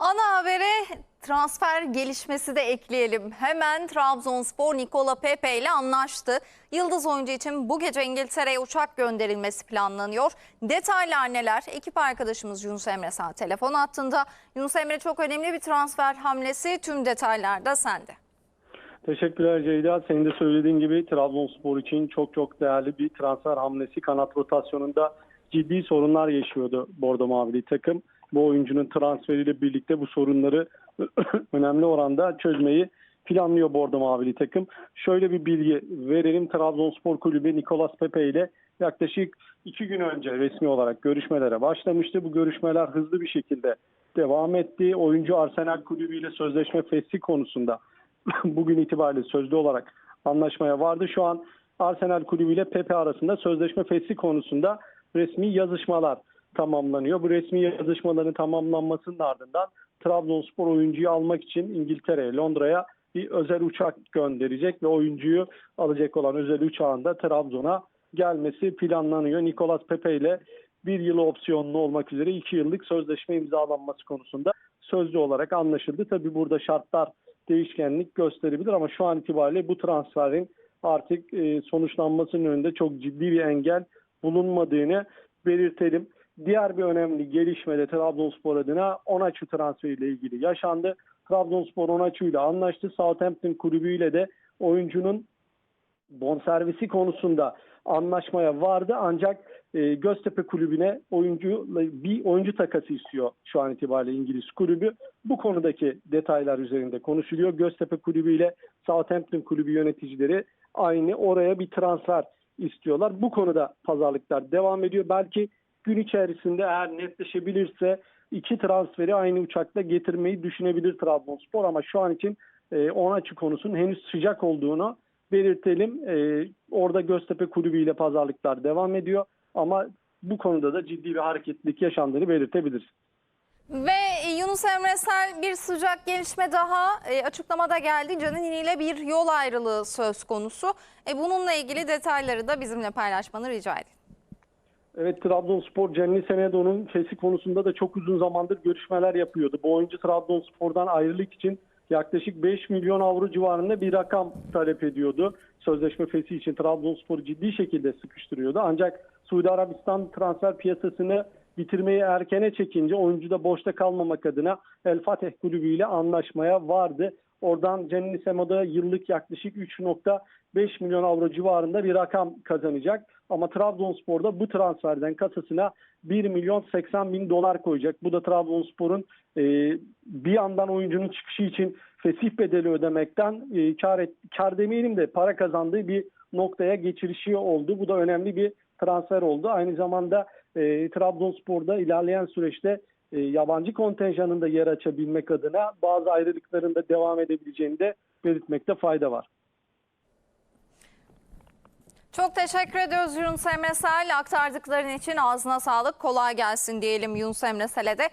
Ana habere transfer gelişmesi de ekleyelim. Hemen Trabzonspor Nikola Pepe ile anlaştı. Yıldız oyuncu için bu gece İngiltere'ye uçak gönderilmesi planlanıyor. Detaylar neler? Ekip arkadaşımız Yunus Emre Sağ telefon attığında. Yunus Emre çok önemli bir transfer hamlesi. Tüm detaylar da sende. Teşekkürler Ceyda. Senin de söylediğin gibi Trabzonspor için çok çok değerli bir transfer hamlesi. Kanat rotasyonunda ciddi sorunlar yaşıyordu Bordo Mavili takım. Bu oyuncunun transferiyle birlikte bu sorunları önemli oranda çözmeyi planlıyor Bordo Mavili takım. Şöyle bir bilgi verelim. Trabzonspor Kulübü Nicolas Pepe ile yaklaşık iki gün önce resmi olarak görüşmelere başlamıştı. Bu görüşmeler hızlı bir şekilde devam etti. Oyuncu Arsenal Kulübü ile sözleşme fesli konusunda bugün itibariyle sözlü olarak anlaşmaya vardı. Şu an Arsenal Kulübü ile Pepe arasında sözleşme fesli konusunda resmi yazışmalar tamamlanıyor. Bu resmi yazışmaların tamamlanmasının ardından Trabzonspor oyuncuyu almak için İngiltere'ye, Londra'ya bir özel uçak gönderecek ve oyuncuyu alacak olan özel uçağında Trabzon'a gelmesi planlanıyor. Nicolas Pepe ile bir yıl opsiyonlu olmak üzere iki yıllık sözleşme imzalanması konusunda sözlü olarak anlaşıldı. Tabi burada şartlar değişkenlik gösterebilir ama şu an itibariyle bu transferin artık e, sonuçlanmasının önünde çok ciddi bir engel bulunmadığını belirtelim. Diğer bir önemli gelişme de Trabzonspor adına Onaçu transferiyle ilgili yaşandı. Trabzonspor Onaçu ile anlaştı. Southampton kulübüyle de oyuncunun bonservisi konusunda anlaşmaya vardı ancak e, Göztepe kulübüne oyuncu bir oyuncu takası istiyor şu an itibariyle İngiliz kulübü. Bu konudaki detaylar üzerinde konuşuluyor. Göztepe kulübü ile Southampton kulübü yöneticileri aynı oraya bir transfer istiyorlar. Bu konuda pazarlıklar devam ediyor. Belki gün içerisinde eğer netleşebilirse iki transferi aynı uçakla getirmeyi düşünebilir Trabzonspor ama şu an için e, Onaçı konusunun henüz sıcak olduğunu belirtelim. E, orada Göztepe Kulübü ile pazarlıklar devam ediyor ama bu konuda da ciddi bir hareketlilik yaşandığını belirtebiliriz. Ve Yunus Emre Sel bir sıcak gelişme daha e, açıklamada geldi. Canini ile bir yol ayrılığı söz konusu. E, bununla ilgili detayları da bizimle paylaşmanı rica edeyim. Evet Trabzonspor Cenni Senedo'nun fesi konusunda da çok uzun zamandır görüşmeler yapıyordu. Bu oyuncu Trabzonspor'dan ayrılık için yaklaşık 5 milyon avro civarında bir rakam talep ediyordu. Sözleşme fesi için Trabzonspor'u ciddi şekilde sıkıştırıyordu. Ancak Suudi Arabistan transfer piyasasını bitirmeyi erkene çekince oyuncu da boşta kalmamak adına El Fateh Kulübü ile anlaşmaya vardı. Oradan Cenni Semo'da yıllık yaklaşık 3.5 milyon avro civarında bir rakam kazanacak. Ama Trabzonspor'da bu transferden kasasına 1 milyon 80 bin dolar koyacak. Bu da Trabzonspor'un e, bir yandan oyuncunun çıkışı için fesih bedeli ödemekten e, kar, et, kar demeyelim de para kazandığı bir noktaya geçirişi oldu. Bu da önemli bir transfer oldu. Aynı zamanda e, Trabzonspor'da ilerleyen süreçte e, yabancı kontenjanında yer açabilmek adına bazı ayrılıkların da devam edebileceğini de belirtmekte fayda var. Çok teşekkür ediyoruz Yunus Emre Sel. Aktardıkların için ağzına sağlık. Kolay gelsin diyelim Yunus Emre Sel'e de.